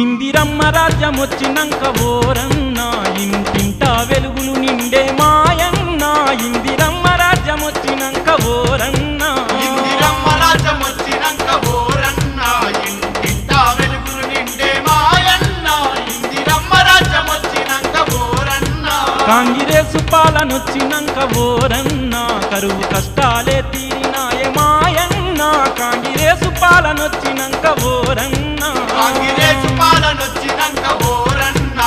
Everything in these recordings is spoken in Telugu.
ఇందిరమ్మ రాజ్యం వచ్చినాక ఓరన్న ఇంటింట వెలుగులు నిండే మాయన్న. ఇందిరమ్మ రాజ్యం వచ్చినంక ఓరన్న. ఇందిరమ్మ రాజ్యం వచ్చినంక ఓరన్న, ఇంటింటా వెలుగులు నిండే మాయన్న. ఇందిరమ్మ రాజ్యం వచ్చినంక ఓరన్న. కాంగిరేసు పాలనొచ్చినంక ఓరన్న. కరువు కష్టాలే తీరినాయే మాయన్న. కాంగిరేసు పాలనొచ్చినంక ఓరన్న. కాంగ్రెస్ పాలనొచ్చినంక ఓరన్న,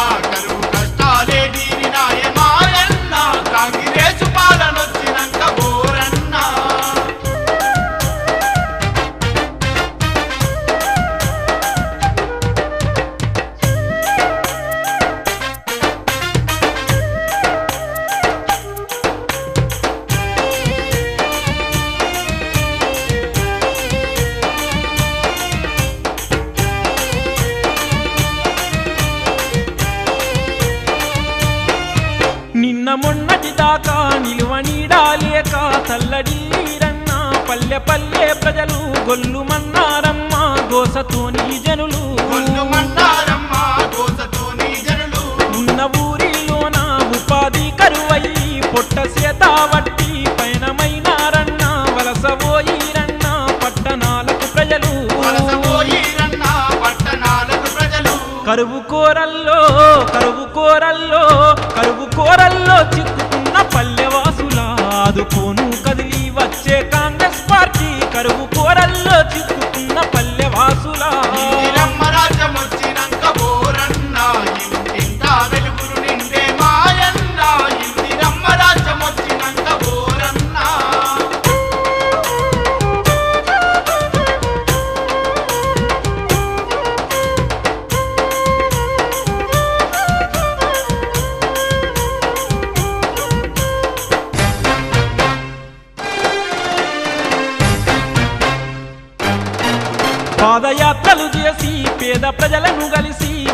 నీడాలేక తల్లడిల్లీరన్న పల్లె పల్లె ప్రజలు గొల్లుమన్నారమ్మ గోసతోని జనులు. కొల్లుమన్నారమ్మ గోసతోని జనులు. ఉన్న ఊరిలోన ఉపాధి కరువయి పొట్ట సేత వట్టి పయనమైనారన్న వలసపోయిరన్న పట్టణాలకు ప్రజలు. వలసపోయిరన్న పట్టణాలకు ప్రజలు. కరువు కోరల్లో కరువు కోరల్లో కరువు కోరల్లో చిక్కుకున్న పల్లెవాసుల ఆదుకోను కదిలి వచ్చే కాంగ్రెస్ పార్టీ కరువు కోరల్లో చిక్కు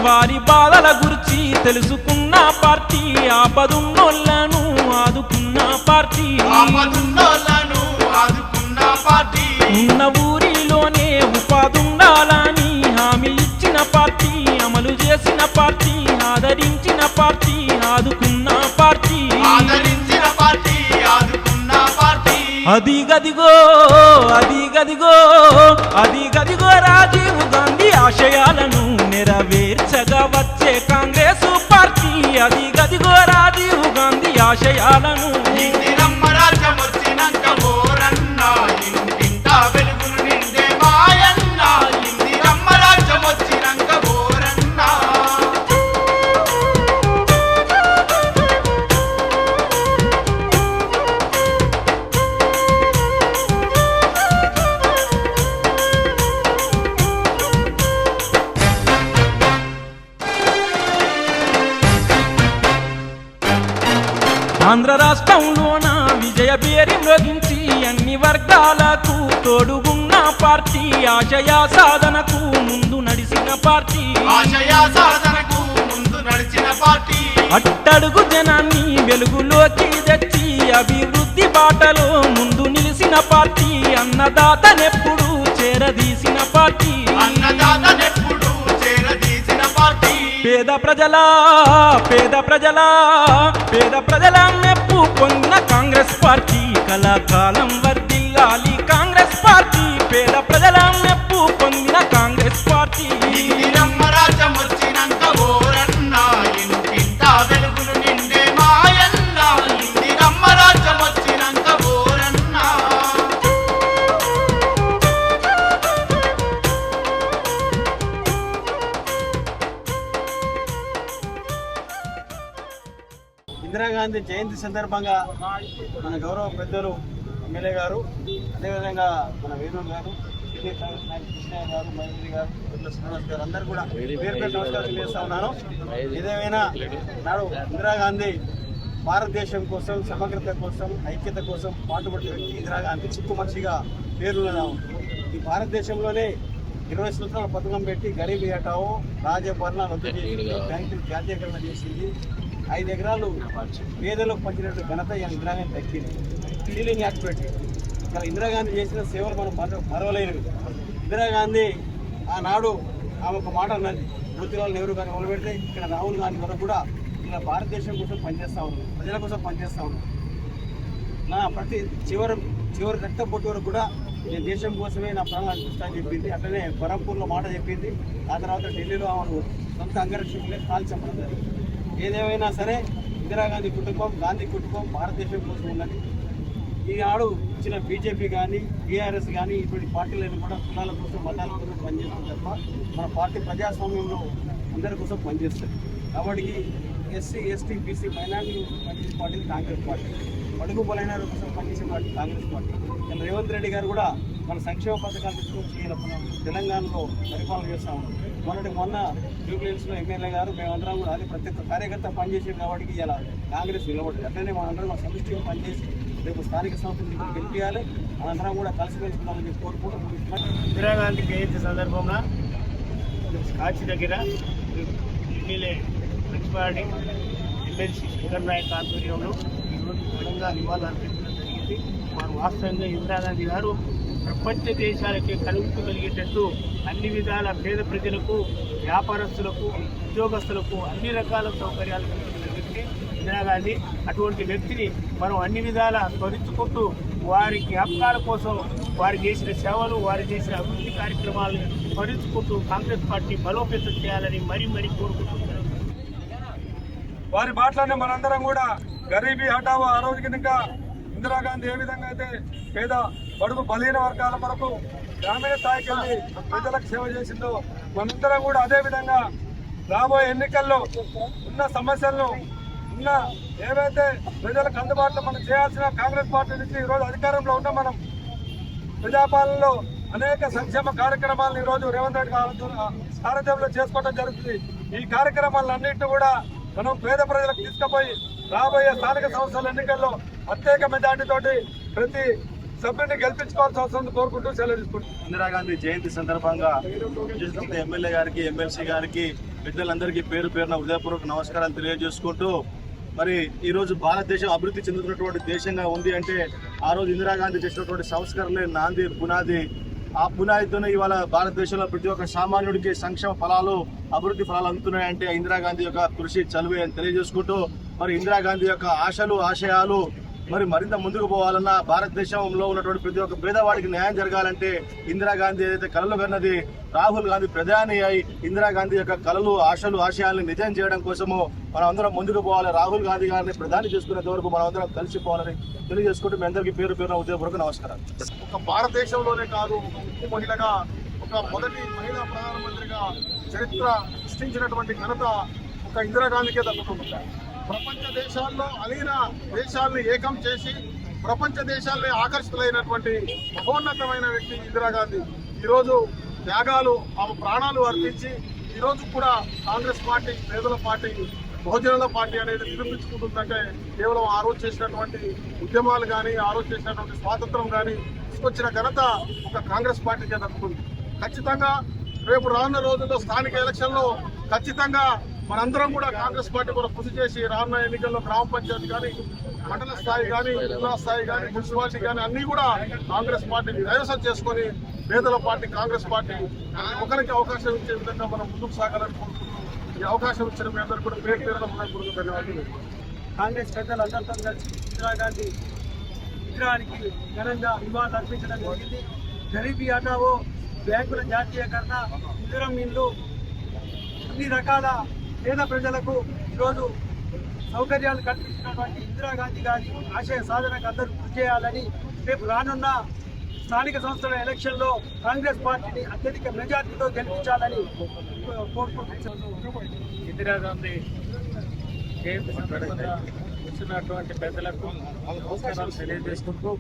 వారి బాధల గురించి తెలుసుకున్న పార్టీ ఆపదున్నోళ్ళను ఆదుకున్న పార్టీ. ఆపదున్నోళ్ళను ఆదుకున్న పార్టీ. ఉన్న ఊరిలోనే ఉపాధుండాలని హామీ ఇచ్చిన పార్టీ అమలు చేసిన పార్టీ ఆదరించిన పార్టీ ఆదుకున్న పార్టీ. ఆదరించిన పార్టీ ఆదుకున్న పార్టీ. అది గదిగో అది గదిగో అది గదిగో రాజీవ్ ఆశయాలను ఆంధ్ర రాష్ట్రంలోన? విజయ బేరి మ్రోగించి అన్ని వర్గాలకు తోడుగున్న పార్టీ. ఆశయ సాధనకు ముందు నడిచిన పార్టీ. ఆశయ సాధనకు ముందు నడిచిన పార్టీ. అట్టడుగు జనాన్ని వెలుగులోకి తెచ్చి అభివృద్ధి బాటలో ముందు నిలిచిన పార్టీ. అన్నదాతనెప్పుడు చేరదీసిన పార్టీ. పేద ప్రజల పేద ప్రజల పేద ప్రజల మెప్పు పొందిన కాంగ్రెస్ పార్టీ కళాకాలం వర్దిల్లాలి ఇందిరాగాంధీ జయంతి సందర్భంగా మన గౌరవ పెద్దలు ఎమ్మెల్యే గారు అదేవిధంగా మన వేణు గారు కృష్ణయ్య గారు మహేంద్ర గారు ఉర్ల శ్రీనివాస్ గారు అందరూ కూడా పేరు పేరు నమస్కారం చేస్తా ఉన్నాను. ఏదేమైనా నాడు ఇందిరాగాంధీ భారతదేశం కోసం సమగ్రత కోసం ఐక్యత కోసం పాటుపడిన వ్యక్తి ఇందిరాగాంధీ. చిక్కు మనిషిగా పేరున్న ఈ భారతదేశంలోనే ఇరవై సంవత్సరాల పథకం పెట్టి గరీబీ హటావో రాజభరణ రద్దు బ్యాంకులు జాతీయకరణ చేసింది. ఐదు ఎకరాలు పేదలకు పంచినట్టు ఘనత ఈ ఇందిరాగాంధీ దక్కింది. సీలింగ్ యాక్ట్ పెట్టి ఇక్కడ ఇందిరాగాంధీ చేసిన సేవలు మనం మర మరవలేనివి. ఇందిరాగాంధీ ఆనాడు ఆమె ఒక మాట అన్నది. మోతీలాల్ నెహ్రూ గారిని మొదలుపెడితే ఇక్కడ రాహుల్ గాంధీ వరకు కూడా ఇలా భారతదేశం కోసం పనిచేస్తూ ఉన్నాం ప్రజల కోసం పనిచేస్తా ఉన్నారు. నా ప్రతి చివరి చివరి రక్త పొట్టు వరకు కూడా నేను దేశం కోసమే నా ప్రాణాలు అర్పిస్తా చెప్పింది. అట్లనే బరంపూర్లో మాట చెప్పింది. ఆ తర్వాత ఢిల్లీలో ఆమెను సొంత అంగరక్షకులే కాల్ చెప్పడం జరిగింది ఏదేమైనా సరే ఇందిరాగాంధీ కుటుంబం గాంధీ కుటుంబం భారతదేశం కోసం ఉన్నది. ఈనాడు ఇచ్చిన బీజేపీ కానీ బీఆర్ఎస్ కానీ ఇటువంటి పార్టీలను కూడా కులాల కోసం మతాల కోసం పనిచేస్తుంది తప్ప మన పార్టీ ప్రజాస్వామ్యంలో అందరి కోసం పనిచేస్తుంది. కాబట్టి S C S T B C minority పనిచేసే పార్టీ కాంగ్రెస్ పార్టీ. అడుగు బలైన కోసం పనిచేసే పార్టీ కాంగ్రెస్ పార్టీ. రేవంత్ రెడ్డి గారు కూడా మన సంక్షేమ పథకాలు తీసుకొని తెలంగాణలో పరిపాలన చేస్తూ ఉన్నాం మొన్నటి మొన్న జూబ్లీహిల్స్లో ఎమ్మెల్యే గారు మేమందరం కూడా అది ప్రతి ఒక్క కార్యకర్త పనిచేసేది కాబట్టి ఇలా కాంగ్రెస్ నిలబడింది అట్లనే మనందరం మా సమిష్టిగా పనిచేసి రేపు స్థానిక సంస్థలు గెలిపించాలి మనందరం కూడా కలిసిమెలిసి ఉండాలని చెప్పి కోరుకుంటూ ఇందిరాగాంధీ జయంతి సందర్భంగా కాచి దగ్గర M L A municipality M L C Shankar Nayak ఆధ్వర్యంలో ఈరోజు ఘనంగా నివాళులు అర్పించడం జరిగింది. వారు వాస్తవంగా ఇందిరాగాంధీ గారు ప్రపంచ దేశాలకి కలుగుతూ కలిగేటట్టు అన్ని విధాల పేద ప్రజలకు వ్యాపారస్తులకు ఉద్యోగస్తులకు అన్ని రకాల సౌకర్యాలు కల్పించిన వ్యక్తి ఇందిరాగాంధీ అటువంటి వ్యక్తిని మనం అన్ని విధాల స్మరించుకుంటూ వారి జ్ఞాపకాల కోసం వారు చేసిన సేవలు వారు చేసిన అభివృద్ధి కార్యక్రమాలను స్మరించుకుంటూ కాంగ్రెస్ పార్టీ బలోపేతం చేయాలని మరీ మరీ కోరుకుంటున్నారు వారి మాటలోనే మనందరం కూడా గరీబీ హఠావో ఆ రోజు కనుక ఇందిరాగాంధీ ఏ విధంగా అయితే పేద బడుగు బలహీన వర్గాల వరకు గ్రామీణ స్థాయికి వెళ్ళి ప్రజలకు సేవ చేసిందో మనందరం కూడా అదే విధంగా రాబోయే ఎన్నికల్లో ఉన్న సమస్యలను ఉన్న ఏవైతే ప్రజలకు అందుబాటులో మనం చేయాల్సిన కాంగ్రెస్ పార్టీ నుంచి ఈరోజు అధికారంలో ఉన్న మనం ప్రజాపాలనలో అనేక సంక్షేమ కార్యక్రమాలను ఈరోజు రేవంత్ రెడ్డి సారథ్యంలో చేసుకోవడం జరుగుతుంది. ఈ కార్యక్రమాలన్నింటినీ కూడా మనం పేద ప్రజలకు తీసుకుపోయి రాబోయే స్థానిక సంస్థల ఎన్నికల్లో ప్రత్యేక మెజార్టీతోటి ప్రతి సభ్యుని గెలిపించుకోవాల్సిన అవసరం కోరుకుంటూ సెలవు తీసుకుంటున్నాం. ఇందిరాగాంధీ జయంతి సందర్భంగా ఎమ్మెల్యే గారికి ఎమ్మెల్సీ గారికి పెద్దలందరికీ పేరు పేరున హృదయపూర్వక నమస్కారాలు తెలియజేసుకుంటూ మరి ఈరోజు భారతదేశం అభివృద్ధి చెందుతున్నటువంటి దేశంగా ఉంది అంటే ఆ రోజు ఇందిరాగాంధీ చేసినటువంటి సంస్కరణలే నాంది పునాది. ఆ పునాదితోనే ఇవాళ భారతదేశంలో ప్రతి ఒక్క సామాన్యుడికి సంక్షేమ ఫలాలు అభివృద్ధి ఫలాలు అందుతున్నాయంటే ఇందిరాగాంధీ యొక్క కృషి చలువే అని తెలియజేసుకుంటూ మరి ఇందిరాగాంధీ యొక్క ఆశలు ఆశయాలు మరి మరింత ముందుకు పోవాలన్నా భారతదేశంలో ఉన్నటువంటి ప్రతి ఒక్క పేదవాడికి న్యాయం జరగాలంటే ఇందిరాగాంధీ ఏదైతే కలలు కన్నది రాహుల్ గాంధీ ప్రధాని అయి ఇందిరాగాంధీ యొక్క కలలు ఆశలు ఆశయాలను నిజం చేయడం కోసము మనం అందరం ముందుకు పోవాలి. రాహుల్ గాంధీ గారిని ప్రధాని చేసుకునేంత వరకు మనం అందరం కలిసిపోవాలని తెలియజేసుకుంటూ మీ అందరికీ పేరు పేరున ఉద్యోగపూర్వక నమస్కారాలు. ఒక భారతదేశంలోనే కాదు ఒక ఉక్కు మహిళగా ఒక మొదటి మహిళా ప్రధానమంత్రిగా చరిత్ర సృష్టించినటువంటి ఘనత ఒక ఇందిరాగాంధీకే దక్కుతుంది ప్రపంచ దేశాల్లో అలీన దేశాల్ని ఏకం చేసి ప్రపంచ దేశాల్ని ఆకర్షితులైనటువంటి మహోన్నతమైన వ్యక్తి ఇందిరాగాంధీ. ఈరోజు త్యాగాలు ఆమె ప్రాణాలు అర్పించి ఈరోజు కూడా కాంగ్రెస్ పార్టీ పేదల పార్టీ బహుజనుల పార్టీ అనేది నిరూపించుకుంటుందంటే కేవలం ఆ రోజు చేసినటువంటి ఉద్యమాలు కానీ ఆ రోజు చేసినటువంటి స్వాతంత్రం కానీ తీసుకొచ్చిన ఘనత ఒక కాంగ్రెస్ పార్టీకే దక్కుతుంది ఖచ్చితంగా రేపు రానున్న రోజుల్లో స్థానిక ఎలక్షన్లో ఖచ్చితంగా మనందరం కూడా కాంగ్రెస్ పార్టీ కూడా కృషి చేసి రానున్న ఎన్నికల్లో గ్రామ పంచాయతీ కానీ మండల స్థాయి కానీ జిల్లా స్థాయి కానీ మున్సిపాలిటీ కానీ అన్నీ కూడా కాంగ్రెస్ పార్టీని కైవసం చేసుకొని పేదల పార్టీ కాంగ్రెస్ పార్టీ ఒకరికి అవకాశం ఇచ్చే విధంగా మనం ముందుకు సాగాలని కోరుకుంటున్నాం. ఈ అవకాశం ఇచ్చిన మీ అందరూ కూడా పేరు పేరున హృదయపూర్వక ధన్యవాదాలు. కాంగ్రెస్ పెద్దలు అందరితో కలిసి ఇందిరాగాంధీ విగ్రహానికి ఘనంగా నివాళులు అర్పించడం జరిగింది. గరీబీ అన్నావో బ్యాంకుల జాతీయకరణ ఇందిరం ఇల్లు అన్ని రకాల పేద ప్రజలకు ఈరోజు సౌకర్యాలు కల్పించినటువంటి ఇందిరాగాంధీ గారి ఆశయ సాధనకు అందరూ కృషి చేయాలని రేపు రానున్న స్థానిక సంస్థల ఎలక్షన్లో కాంగ్రెస్ పార్టీని అత్యధిక మెజార్టీతో గెలిపించాలని కోరుకుంటున్నాను. ఇందిరాగాంధీ జయంతి సందర్భంగా వచ్చినటువంటి పెద్దలకు నమస్కారాలు తెలియజేసుకుంటూ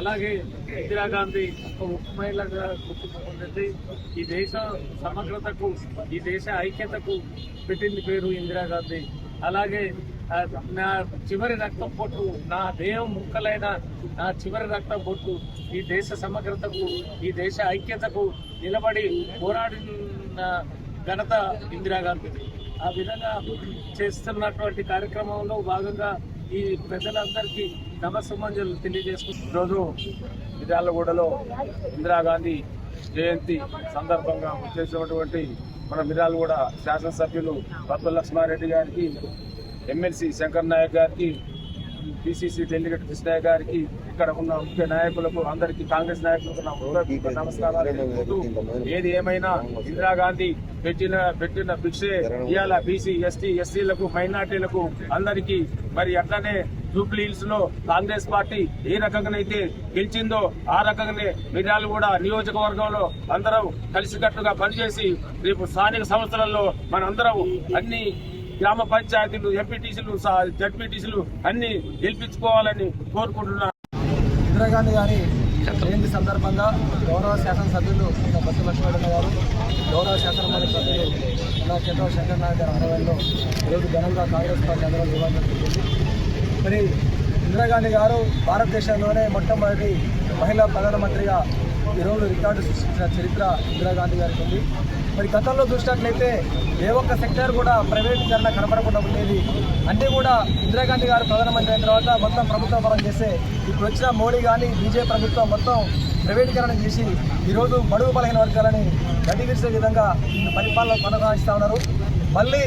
అలాగే ఇందిరాగాంధీ ఒక ఉప్పు మహిళగా గుర్తింపు పొందింది. ఈ దేశ సమగ్రతకు ఈ దేశ ఐక్యతకు పెట్టింది పేరు ఇందిరాగాంధీ. అలాగే నా చివరి రక్తం పొట్టు నా దేహం ముక్కలైన నా చివరి రక్తం పొట్టు ఈ దేశ సమగ్రతకు ఈ దేశ ఐక్యతకు నిలబడి పోరాడిన ఘనత ఇందిరాగాంధీది. ఆ విధంగా చేస్తున్నటువంటి కార్యక్రమంలో భాగంగా ఈ ప్రజలందరికీ నమస్సుమంజలు తెలియజేసుకుంటున్నారు ఈరోజు మిర్యాలగూడలో ఇందిరాగాంధీ జయంతి సందర్భంగా చేసినటువంటి మన మిర్యాలగూడ శాసనసభ్యులు బత్తుల లక్ష్మారెడ్డి గారికి ఎమ్మెల్సీ శంకర్ నాయక్ గారికి పిసిసి డెలిగేట్ కృష్ణయ్య గారికి ఇక్కడ ఉన్న ముఖ్య నాయకులకు అందరికీ కాంగ్రెస్ నాయకులకు నా హృదయపూర్వక నమస్కారాలు ఏది ఏమైనా ఇందిరాగాంధీ పెట్టిన పెట్టిన భిక్షే ఇవాళ బీసీ ఎస్టీ ఎస్సీలకు మైనార్టీలకు అందరికీ. మరి అట్లనే జూబ్లీ హిల్స్లో కాంగ్రెస్ పార్టీ ఏ రకంగానైతే గెలిచిందో ఆ రకంగానే మిర్యాలు కూడా నియోజకవర్గంలో అందరం కలిసికట్టుగా పనిచేసి రేపు స్థానిక సంస్థలలో మనందరం అన్ని గ్రామ పంచాయతీలు ఎంపీటీసీలు జడ్పీటీసీలు అన్ని గెలిపించుకోవాలని కోరుకుంటున్నాను. ఇందిరాగాంధీ గారి జయంతి సందర్భంగా గౌరవ శాసనసభ్యులు బస్సు లక్ష్మణ గారు గౌరవ శాసనమండలి సభ్యులు మన చంద్రబాబు శంకర్ నాయక్ గారి ఆధ్వర్యంలో ఈరోజు ఘనంగా కాంగ్రెస్ పార్టీ అందరం ఇవ్వడం మరి ఇందిరాగాంధీ గారు భారతదేశంలోనే మొట్టమొదటి మహిళా ప్రధానమంత్రిగా ఈరోజు రికార్డు సృష్టించిన చరిత్ర ఇందిరాగాంధీ గారికి ఉంది మరి గతంలో చూసినట్లయితే ఏ ఒక్క సెక్టర్ కూడా ప్రైవేటీకరణ కనపడకుండా ఉండేది. అంటే కూడా ఇందిరాగాంధీ గారు ప్రధానమంత్రి అయిన తర్వాత మొత్తం ప్రభుత్వం పరం చేస్తే ఇప్పుడు వచ్చిన మోడీ కానీ బీజేపీ ప్రభుత్వం మొత్తం ప్రైవేటీకరణ చేసి ఈరోజు బడుగు బలహీన వర్గాలని గడ్డిగిరిసే విధంగా పరిపాలన కొనసాగిస్తూ ఉన్నారు. మళ్ళీ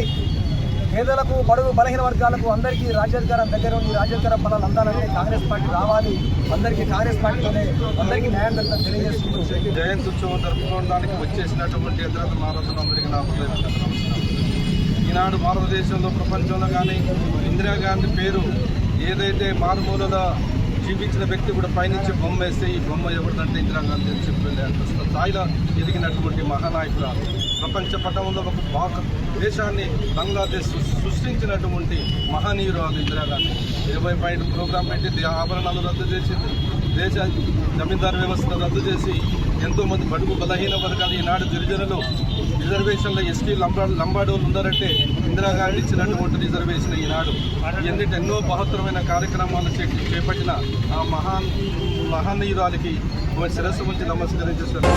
పేదలకు బడుగు బలహీన వర్గాలకు అందరికీ రాజ్యాధికారం దగ్గర ఉంది రాజ్యాధికారం ఫలాలు అందాలని కాంగ్రెస్ పార్టీ రావాలి. అందరికీ కాంగ్రెస్ పార్టీలోనే అందరికీ న్యాయం జరుగుతుందని తెలియజేస్తుంది జయంతి ఉత్సవం జరుపుకోవడానికి వచ్చేసినటువంటి ఇతర మారతులందరికీ నా ఈనాడు భారతదేశంలో ప్రపంచంలో కానీ ఇందిరాగాంధీ పేరు ఏదైతే మారుమూలలో జీవించిన వ్యక్తి కూడా పైనుంచి బొమ్మ వేస్తే ఈ బొమ్మ ఎవరిదంటే ఇందిరాగాంధీ అని చెప్పి అంత స్థాయిలో ఎదిగినటువంటి మహానాయకురాలు. ప్రపంచ పటంలో ఒక భాగ దేశాన్ని బంగ్లాదేశ్ సృష్టించినటువంటి మహనీయురాలు ఇందిరాగాంధీ ఇరవై పాయింట్ ప్రోగ్రాం పెట్టి దే- ఆభరణాలు రద్దు చేసింది. దేశ జమీందారు వ్యవస్థ రద్దు చేసి ఎంతోమంది బడుగు బలహీన వర్గాలు ఈనాడు గిరిజనులు రిజర్వేషన్లో ఎస్టీ లంబా లంబాడోలు ఉన్నారంటే ఇందిరాగాంధీ ఇచ్చినటువంటి రిజర్వేషన్ ఈనాడు. ఎన్నిటి ఎన్నో బహత్తరమైన కార్యక్రమాలు చేపట్టిన ఆ మహాన్ మహనీయురాలికి శిరస్సు ఉంచి నమస్కరించేస్తారు